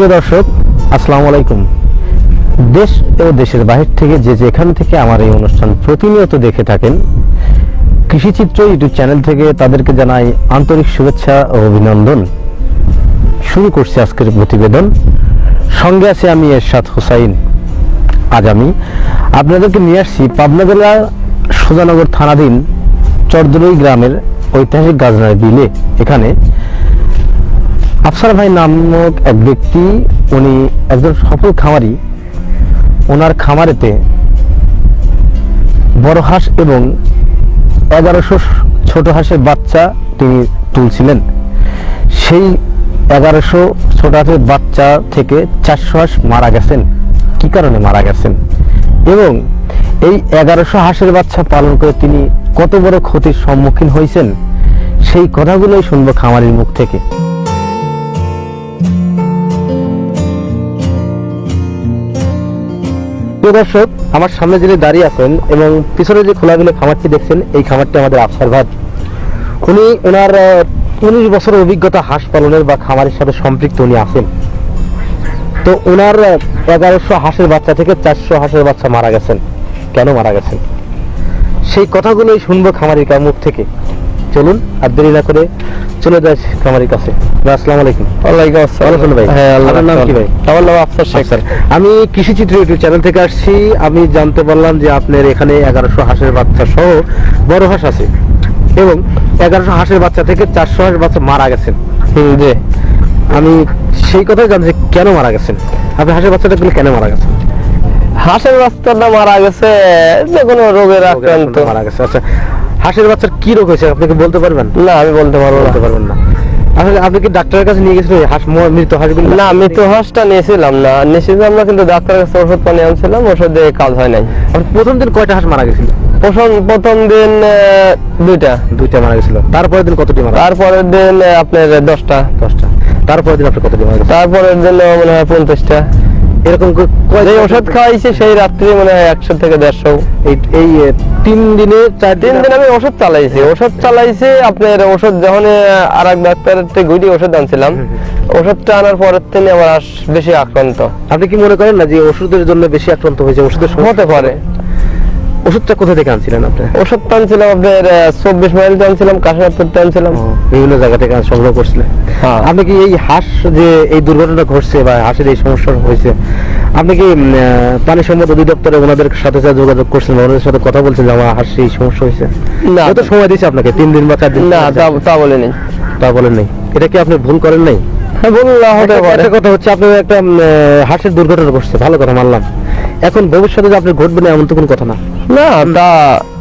প্রিয় দর্শক, আসসালামু আলাইকুম। দেশ ও দেশের বাহির থেকে যে যেখান থেকে আমার এই অনুষ্ঠান প্রতিনিয়ত দেখে থাকেন, কৃষিচিত্র ইউটিউব চ্যানেল থেকে তাদেরকে জানাই আন্তরিক শুভেচ্ছা ও অভিনন্দন। শুরু করছি আজকের প্রতিবেদন। সঙ্গে আছে আমি এরশাদ হুসাইন। আজ আমি আপনাদেরকে নিয়ে আসছি পাবনা জেলার সুজানগর থানাধীন চরদরই গ্রামের ঐতিহাসিক গাজনার বিলে। এখানে আফসার ভাই নামক এক ব্যক্তি, উনি একজন সফল খামারি। ওনার খামারেতে বড় হাঁস এবং এগারোশো ছোট হাঁসের বাচ্চা তিনি তুলছিলেন। সেই এগারোশো ছোট হাঁসের বাচ্চা থেকে চারশো হাঁস মারা গেছেন। কি কারণে মারা গেছেন? এবং এই এগারোশো হাঁসের বাচ্চা পালন করে তিনি কত বড় ক্ষতির সম্মুখীন হয়েছেন? সেই কথাগুলোই শুনব খামারির মুখ থেকে। প্রিয় দর্শক, আমার সামনে যিনি দাঁড়িয়ে আছেন এবং পিছনে যে খোলাগুলো খামারটি দেখছেন, এই খামারটি আমাদের আফসার ভাত উনি ওনার উনিশ বছরের অভিজ্ঞতা হাঁস পালনের বা খামারের সাথে সম্পৃক্ত উনি আছেন। তো ওনার এগারোশো হাঁসের বাচ্চা থেকে চারশো হাঁসের বাচ্চা মারা গেছেন। কেন মারা গেছেন? সেই কথাগুলোই শুনব খামারির মুখ থেকে। চলুন আর দেরি না করে চলে যাই খামারির কাছে। আসসালামু আলাইকুম। ওয়ালাইকুম আসসালাম। ভাই? হ্যাঁ আল্লাহ আপনার নাম কি ভাই? আমার নাম আফসার শেখ। স্যার আমি কৃষি চিত্র ইউটিউব চ্যানেল থেকে আসছি। আমি জানতে পারলাম যে আপনার এখানে এগারোশো হাঁসের বাচ্চা সহ বড় হাঁস আছে এবং এগারোশো হাঁসের বাচ্চা থেকে চারশো হাঁসের বাচ্চা মারা গেছেন। হুম, জি। আমি সেই কথাই জানছি কেন মারা গেছেন? আপনি হাঁসের বাচ্চাটাগুলো কেন মারা গেছেন? হাঁসের বাচ্চাটা মারা গেছে যে কোনো রোগের আক্রান্ত মারা গেছে। আচ্ছা হাঁসের বাচ্চার কি রোগ হয়েছে আপনি কি বলতে পারবেন? না আমি বলতে পারব না। বলতে পারবেন না। আসলে আপনি কি ডাক্তারের কাছে নিয়ে গেছিলেন? হাঁস মৃত হাঁসগুলো না আমি তো হাঁসটা নিয়েছিলাম না। নিয়েছিলাম না কিন্তু ডাক্তারের কাছে ওষুধ পানি আনছিলাম ওষুধ দিয়ে কাজ হয় নাই। প্রথম দিন কয়টা হাঁস মারা গেছিল? প্রথম প্রথম দিন দুইটা। দুইটা মারা গেছিল। তারপরের দিন কতটি মারা তারপরের দিন আপনার দশটা। দশটা। তারপরের দিন আপনি কতটি মারা তারপরের দিন মনে হয় পঞ্চাশটা। এরকম যে ওষুধ খাওয়াইছে সেই রাত্রে মানে একশো থেকে দেড়শো। এই তিন দিনে চার তিন দিন আমি ওষুধ চালাইছি। ওষুধ চালাইছি আপনার ওষুধ যখন আর এক ডাক্তারের থেকে গুইডি ওষুধ আনছিলাম ওষুধটা আনার পরের থেকে আমার বেশি আক্রান্ত। আপনি কি মনে করেন না যে ওষুধের জন্য বেশি আক্রান্ত হয়েছে? ওষুধের হতে পারে। ওষুধটা কোথা থেকে আনছিলেন আপনি? ওষুধ আনছিলাম আপনার চব্বিশ মাইল আনছিলাম কাশিনাথপুর আনছিলাম। বিভিন্ন জায়গা থেকে সংগ্রহ করছিলেন। হ্যাঁ। আপনি কি এই হাঁস যে এই দুর্ঘটনা ঘটছে বা হাঁসের এই সমস্যা হয়েছে আপনি কি পানি সম্পদ অধিদপ্তরে ওনাদের সাথে যোগাযোগ করছেন ওনাদের সাথে কথা বলছেন যে আমার হাঁস এই সমস্যা হয়েছে? না। কত সময় দিয়েছে আপনাকে? তিন দিন বা চার দিন? না তা তা বলিনি। তা বলেন এটা কি আপনি ভুল করেন নাই? হ্যাঁ একটা- কথা হচ্ছে আপনার একটা হাঁসের দুর্ঘটনা ঘটছে ভালো কথা মানলাম। এখন ভবিষ্যতে যে আপনি ঘটবে না এমন তো কোনো কথা না। না তা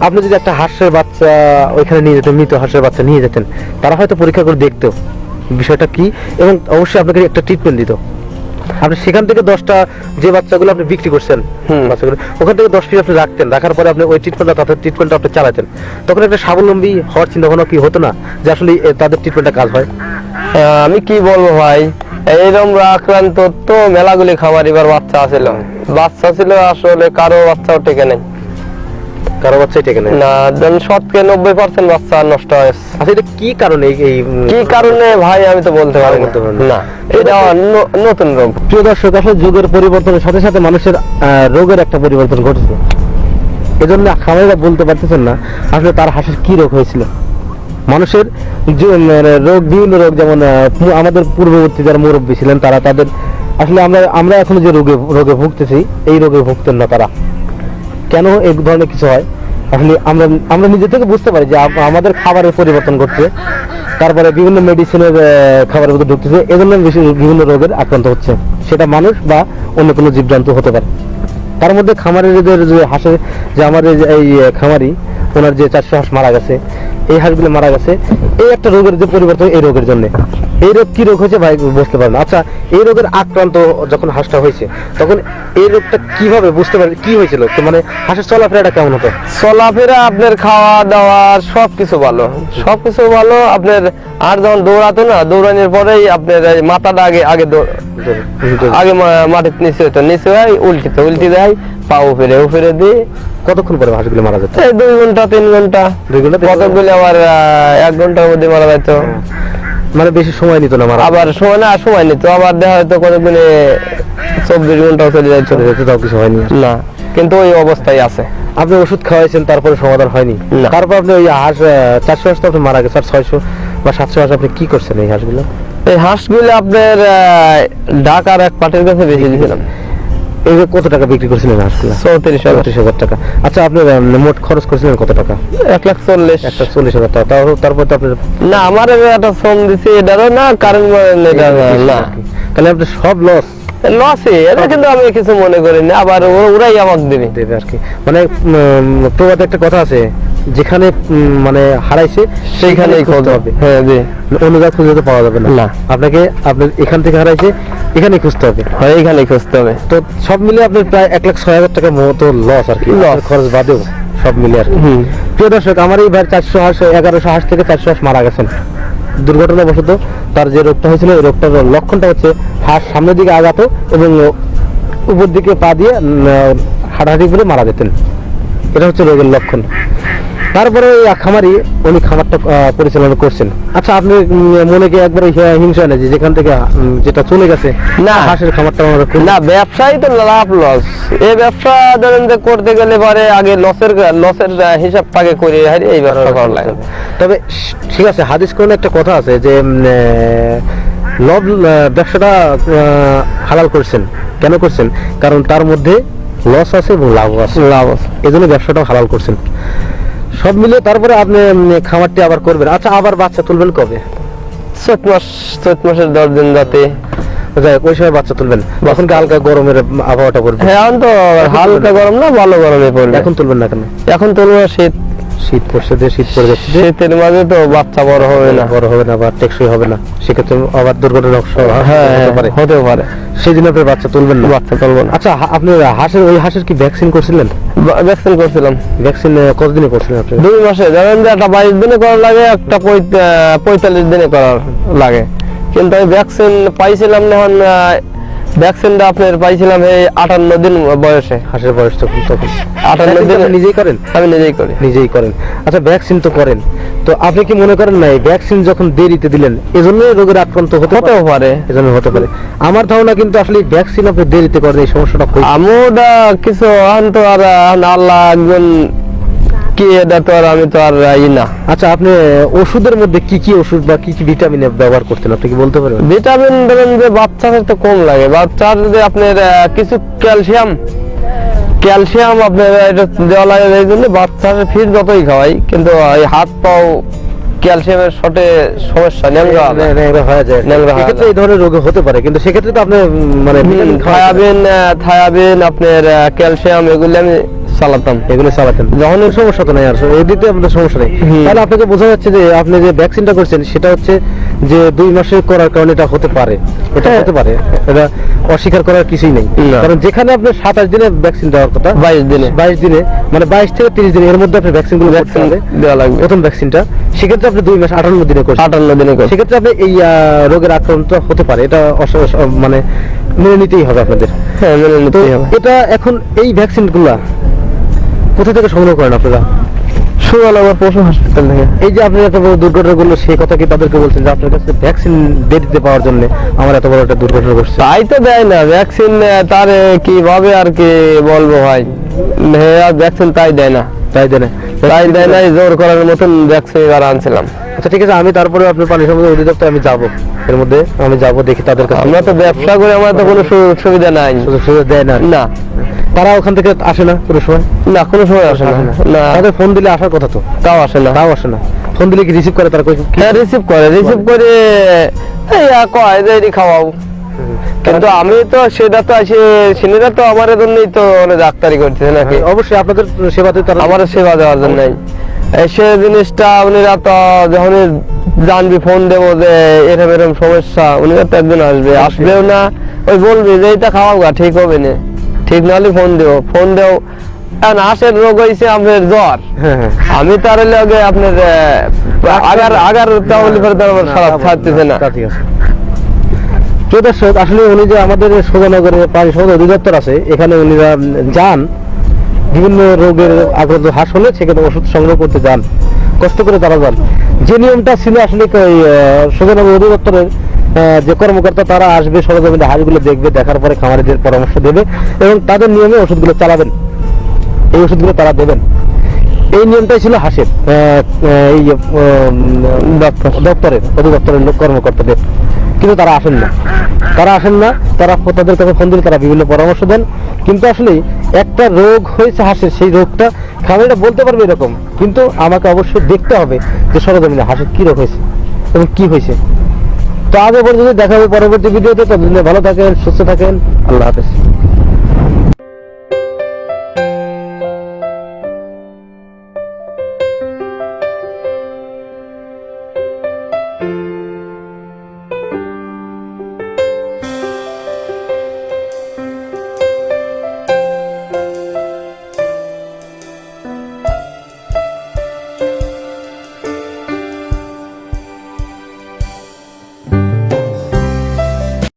আপনি যদি একটা হাঁসের বাচ্চা ওইখানে নিয়ে যেতেন মৃত হাঁসের বাচ্চা নিয়ে যেতেন তারা হয়তো পরীক্ষা করে দেখতো। বিষয়টা কি? এবং অবশ্যই আপনাকে একটা ট্রিটমেন্ট দিত। আপনি সেখান থেকে দশটা যে বাচ্চাগুলো আপনি বিক্রি করছেন বাচ্চাগুলো ওখান থেকে দশ পিস আপনি রাখতেন রাখার পরে আপনি ওই ট্রিটমেন্টটা তাদের ট্রিটমেন্টটা আপনি চালাতেন। তখন একটা স্বাবলম্বী হওয়ার চিন্তা ভাবনা কি হতো না যে আসলে তাদের ট্রিটমেন্টটা কাজ হয়? আমি কি বলব ভাই এইরকম আক্রান্ত তো মেলাগুলি খাবার এবার বাচ্চা আছিল বাচ্চা ছিল আসলে কারও বাচ্চাও টেকে নেই। কারও টেকে নেয় না দেন শতকে নব্বই পার্সেন্ট বাচ্চা নষ্ট হয়েছে। আচ্ছা এটা কি কারণে এই- কি কারণে ভাই আমি তো বলতে পারি না। না। এটা নতুন রোগ। প্রিয় দর্শক আসলে যুগের পরিবর্তনের সাথে সাথে মানুষের রোগের একটা পরিবর্তন ঘটেছে। এজন্য খামারিরা বলতে পারতেছেন না আসলে তার হাঁসের কি রোগ হয়েছিল। মানুষের মানে, রোগ বিভিন্ন রোগ যেমন আমাদের পূর্ববর্তী যারা মুরব্বী ছিলেন তারা তাদের আসলে আমরা আমরা এখন যে রোগে রোগে ভুগতেছি এই রোগে ভুগতেন না তারা। কেন এই ধরনের কিছু হয়? আসলে আমরা আমরা নিজে থেকে বুঝতে পারি যে আমাদের খাবারের পরিবর্তন ঘটছে। তারপরে বিভিন্ন মেডিসিনের খাবারের মধ্যে ঢুকতেছে। এজন্য বিভিন্ন রোগের আক্রান্ত হচ্ছে। সেটা মানুষ বা অন্য কোনো জীবজন্তু হতে পারে। তার মধ্যে খামারের যে হাঁসের, যে আমাদের এই খামারি, ওনার যে চারশো হাঁস মারা গেছে। এই হাঁসগুলো মারা গেছে। এই একটা রোগের যে পরিবর্তন, এই রোগের জন্য। এই রোগ কি রোগ হয়েছে ভাই বুঝতে পারেন আচ্ছা এই রোগের আক্রান্ত যখন হাঁসটা হয়েছে তখন এই রোগটা কীভাবে বুঝতে পারেন কি হয়েছিল? মানে হাঁসের চলাফেরাটা কেমন হতো? চলাফেরা আপনার খাওয়া দাওয়া সবকিছু ভালো। সবকিছু ভালো আপনার আর যখন দৌড়াতো না দৌড়ানোর পরেই আপনার মাথাটা আগে আগে আগে মাটির নিচে হতো নিচে হয় উল্টিতে উল্টি দেয় পা উপরে উপরে দিয়ে কতক্ষণ পরে হাঁসগুলো মারা যেত? দুই ঘণ্টা তিন ঘণ্টা। দুই ঘণ্টা? কতগুলি আবার এক ঘণ্টার মধ্যে মারা যেত মানে বেশি সময় নিত না আবার সময় না সময় নিত। আবার দেখা হয়তো কতদিনে চব্বিশ ঘন্টাও চলে যায় চলে যেতে তাও কিছু হয়নি। না কিন্তু ওই অবস্থায় আছে। আপনি ওষুধ খাওয়াইছেন তারপরে সমাধান হয়নি। তারপর আপনি ওই হাঁস চারশো হাঁস তো আপনি মারা গেছে আর ছয়শো বা সাতশো হাঁস আপনি কি করছেন এই হাঁসগুলো? এই হাঁসগুলো আপনার ঢাকার এক পাটের কাছে বেশি দিয়েছিলাম। কত টাকা বিক্রি করছিলেন হাঁসগুলো চৌত্রিশ চৌত্রিশ হাজার টাকা। আচ্ছা আপনি মোট খরচ করেছিলেন কত টাকা? এক লাখ চল্লিশ। চল্লিশ হাজার টাকা। তারপর তো আপনার না আমার একটা শ্রম দিছি এটারও না কারেন্ট এটা না। তাহলে আপনার সব লস লসে এটা কিন্তু আমি কিছু মনে করি না আবার ওরাই আমাকে দেবে। দেবে আর কি। মানে প্রবাদে একটা কথা আছে যেখানে মানে হারাইছে সেইখানেই খোঁজ হবে। হ্যাঁ জি। জায়গায় খুঁজে তো পাওয়া যাবে না। না। আপনাকে আপনার এখান থেকে হারাইছে এখানেই খুঁজতে হবে। হয় এইখানেই খুঁজতে হবে। তো সব মিলে আপনার প্রায় এক লাখ ছয় হাজার টাকার মতো লস আর কি। আপনার খরচ বাদেও সব মিলে আর কি। প্রিয় দর্শক আমার এই ভাই চারশো হাঁস এগারোশো হাঁস থেকে চারশো হাঁস মারা গেছেন। দুর্ঘটনাবশত তার যে রোগটা হয়েছিল এই রোগটার লক্ষণটা হচ্ছে হাঁস সামনের দিকে আগাতো এবং উপর দিকে পা দিয়ে হাঁটাহাঁটি করে মারা যেতেন। এটা হচ্ছে রোগের লক্ষণ। তারপরে ওই খামারি উনি খামারটা পরিচালনা করছেন। আচ্ছা আপনি মনে কি একবার হিংসা যে যেখান থেকে যেটা চলে গেছে না। হাঁসের খামারটা আমরা না ব্যবসায়ী তো লাভ লস এই ব্যবসা ধরেন যে করতে গেলে পরে আগে লসের লসের হিসাবটাকে করে হারি এই ব্যবসা করা লাগে। তবে ঠিক আছে হাদিস কোরআনে একটা কথা আছে যে লব ব্যবসাটা হালাল করছেন। কেন করছেন? কারণ তার মধ্যে লস আছে এবং লাভ আছে। লাভ আছে। এই জন্য ব্যবসাটাও হালাল করছেন। সব মিলে তারপরে আপনি খামারটি আবার করবেন। আচ্ছা আবার বাচ্চা তুলবেন কবে? চৈত মাস চৈত মাসের দশ দিন যাতে। যাই ওই সময় বাচ্চা তুলবেন। তখন হালকা গরমের আবহাওয়াটা পড়বে? হ্যাঁ এখন তো হালকা গরম না ভালো গরমে পড়বে। এখন তুলবেন না কেন? এখন তুলবো শীত। শীত পড়ছে যে শীত পড়ে যাচ্ছে শীতের মাঝে তো বাচ্চা বড় হবে না। বড় হবে না বা টেকসই হবে না। সেক্ষেত্রে আবার দুর্ঘটনা হ্যাঁ হতে পারে। হতে পারে। সেই জন্য আপনি বাচ্চা তুলবেন না। বাচ্চা চলবো না। আচ্ছা আপনি হাঁসের ওই হাঁসের কি ভ্যাকসিন করছিলেন? ভ্যাকসিন করছিলাম। ভ্যাকসিন কতদিনে করছিলেন আপনি? দুই মাসে। ধরেন যে একটা বাইশ দিনে করা লাগে একটা পঁয়তাল্লিশ দিনে করার লাগে। কিন্তু আমি ভ্যাকসিন পাইছিলাম না ভ্যাকসিনটা আপনার পাইছিলাম এই আটান্ন দিন বয়সে। হাঁসের বয়স তখন তখন। আটান্ন দিনে নিজেই করেন? আমি নিজেই করি। নিজেই করেন। আচ্ছা ভ্যাকসিন তো করেন। তো আপনি কি মনে করেন না ভ্যাকসিন যখন দেরিতে দিলেন এজন্য রোগের আক্রান্ত হতে পারে? হতেও পারে। এজন্য হতে পারে। আমার ধারণা কিন্তু আসলে ভ্যাকসিন আপনি দেরিতে করেন এই সমস্যাটা। আমুদা কিছু এখন তো আর আল্লাহ একজন কি এটা তো আর আমি তো আর ই না। আচ্ছা আপনি ওষুধের মধ্যে কি কি ওষুধ বা কি কি ভিটামিন ব্যবহার করতেন? আপনি কি বলতে পারবেন? ভিটামিন ধরেন যে বাচ্চাদের তো কম লাগে। বাচ্চার যে আপনার কিছু ক্যালসিয়াম ক্যালসিয়াম আপনার এটা দেওয়া লাগে এই জন্য বাচ্চার ফিড যতই খাওয়াই কিন্তু এই হাত পাও ক্যালসিয়ামের শটে সমস্যা ন্যাংরা হয়ে যায়। ন্যাংরা হয়ে যায়। এই ধরনের রোগ হতে পারে কিন্তু সেক্ষেত্রে তো আপনি মানে থায়াবিন থায়াবিন আপনার ক্যালসিয়াম এগুলি আমি চালাতাম এগুলো চালাতেন যখন সমস্যা তো নাই আর এই দিকে আমাদের সমস্যা নেই। তাহলে আপনাকে বোঝা যাচ্ছে যে আপনি যে ভ্যাকসিনটা করছেন সেটা হচ্ছে যে দুই মাসে করার কারণে এটা হতে পারে। এটা হ্যাঁ। হতে পারে। এটা অস্বীকার করার কিছুই নেই। কারণ যেখানে আপনার সাতাশ দিনে ভ্যাকসিন দেওয়ার কথা বাইশ দিনে। বাইশ দিনে মানে বাইশ থেকে তিরিশ দিন এর মধ্যে আপনি ভ্যাকসিনগুলো দেওয়া লাগবে। প্রথম ভ্যাকসিনটা সেক্ষেত্রে আপনি দুই মাস আটান্ন দিনে করছেন। আটান্ন দিনে করে সেক্ষেত্রে আপনি এই রোগের আক্রান্ত হতে পারে। এটা মানে মেনে নিতেই হবে আপনাদের। হ্যাঁ মেনে নিতেই হবে। এটা এখন এই ভ্যাকসিনগুলা কোথা থেকে সংগ্রহ করেন আপনারা? পশু হাসপাতাল থেকে। এই যে আপনি এত বড় দুর্ঘটনা করল সেই কথা কি তাদেরকে বলছেন যে আপনার কাছে ভ্যাকসিন দেরিতে পাওয়ার জন্য আমার এত বড় একটা দুর্ঘটনা তাই তো দেয় না ভ্যাকসিন তার কীভাবে আর কি বলব ভাই? ভ্যাকসিন তাই দেয় না। তাই দেন তাই দেয় না জোর করার মতন ভ্যাকসিন এবার আনছিলাম। আচ্ছা ঠিক আছে আমি তারপরে আপনার পানি সম্পদ অধিদপ্তর আমি যাব। এর মধ্যে আমি যাব দেখি তাদের কাছে আমরা তো ব্যবসা করে আমার তো কোনো সুযোগ সুবিধা নাই। সুযোগ সুবিধা দেয় না। না। তারা ওখান থেকে আসে না কোনো সময়? না কোনো সময় আসে না। না। তাদের ফোন দিলে আসার কথা তো। তাও আসে না। তাও আসে না। ফোন দিলে কি রিসিভ করে? তারা হ্যাঁ রিসিভ করে রিসিভ করে এই আ, কয় যে এটি খাওয়াও। কিন্তু আমি তো সেটা তো আসে সিনেরা তো আমার জন্যই তো মানে ডাক্তারি করতেছে নাকি? হ্যাঁ, অবশ্যই আপনাদের সেবাতে তারা আমার সেবা দেওয়ার জন্য সে জিনিসটা উনিরা তো যখন জানবি ফোন দেবো যে এরম এরম সমস্যা উনিরা তো একদিন আসবে। আসবেও না। ওই বলবি যে এটা খাওয়াও ঠিক হবে না। ঠিক নাহলে ফোন দেবো ফোন দেও। এখন হাঁসের রোগ হয়েছে আপনার জ্বর। হ্যাঁ। আমি তার লগে আপনার আগার আগার তাহলে খারাপ ছাড়তেছে না দর্শক আসলে উনি যে আমাদের সোজানগরে পানি সম্পদ অধিদপ্তর আছে এখানে উনিরা যান বিভিন্ন রোগের আক্রান্ত হাঁস হলে সেখানে ওষুধ সংগ্রহ করতে যান কষ্ট করে তারা যান। যে নিয়মটা ছিল আসলে সুজনগর অধিদপ্তরের যে কর্মকর্তা তারা আসবে সরজমিনে হাঁসগুলো দেখবে দেখার পরে খামারিদের পরামর্শ দেবে এবং তাদের নিয়মে ওষুধগুলো চালাবেন। এই ওষুধগুলো তারা দেবেন। এই নিয়মটাই ছিল হাসের এই দপ্তরের অধিদপ্তরের লোক কর্মকর্তাদের। কিন্তু তারা আসেন না। তারা আসেন না তারা তাদের কাছে ফোন দিলে তারা বিভিন্ন পরামর্শ দেন। কিন্তু আসলে একটা রোগ হয়েছে হাঁসের সেই রোগটা খামারিরা বলতে পারবে এরকম। কিন্তু আমাকে অবশ্যই দেখতে হবে যে সরজমিনে হাঁসের কি রোগ হয়েছে এবং কি হয়েছে। তো আগে পর্যন্ত দেখা হবে পরবর্তী ভিডিওতে। ততদিনে ভালো থাকেন সুস্থ থাকেন। আল্লাহ হাফেজ।